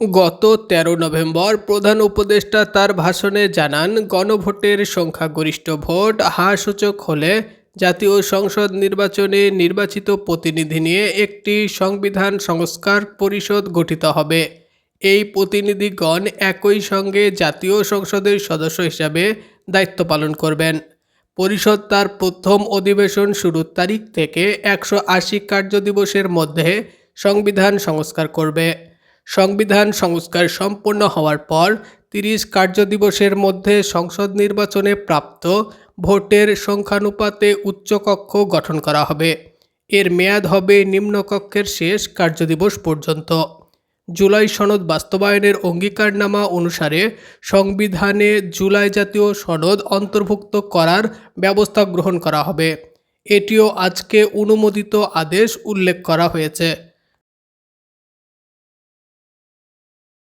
গত তেরো নভেম্বর প্রধান উপদেষ্টা তার ভাষণে জানান, গণভোটের সংখ্যাগরিষ্ঠ ভোট হাসূচক হলে জাতীয় সংসদ নির্বাচনে নির্বাচিত প্রতিনিধি নিয়ে একটি সংবিধান সংস্কার পরিষদ গঠিত হবে। এই প্রতিনিধিগণ একই সঙ্গে জাতীয় সংসদের সদস্য হিসাবে দায়িত্ব পালন করবেন। পরিষদ তার প্রথম অধিবেশন শুরুর তারিখ থেকে একশো আশি কার্যদিবসের মধ্যে সংবিধান সংস্কার করবে। সংবিধান সংস্কার সম্পন্ন হওয়ার পর তিরিশ কার্যদিবসের মধ্যে সংসদ নির্বাচনে প্রাপ্ত ভোটের সংখ্যানুপাতে উচ্চকক্ষ গঠন করা হবে। এর মেয়াদ হবে নিম্নকক্ষের শেষ কার্যদিবস পর্যন্ত। জুলাই সনদ বাস্তবায়নের অঙ্গীকারনামা অনুসারে সংবিধানে জুলাই জাতীয় সনদ অন্তর্ভুক্ত করার ব্যবস্থা গ্রহণ করা হবে। এটিও আজকে অনুমোদিত আদেশ উল্লেখ করা হয়েছে।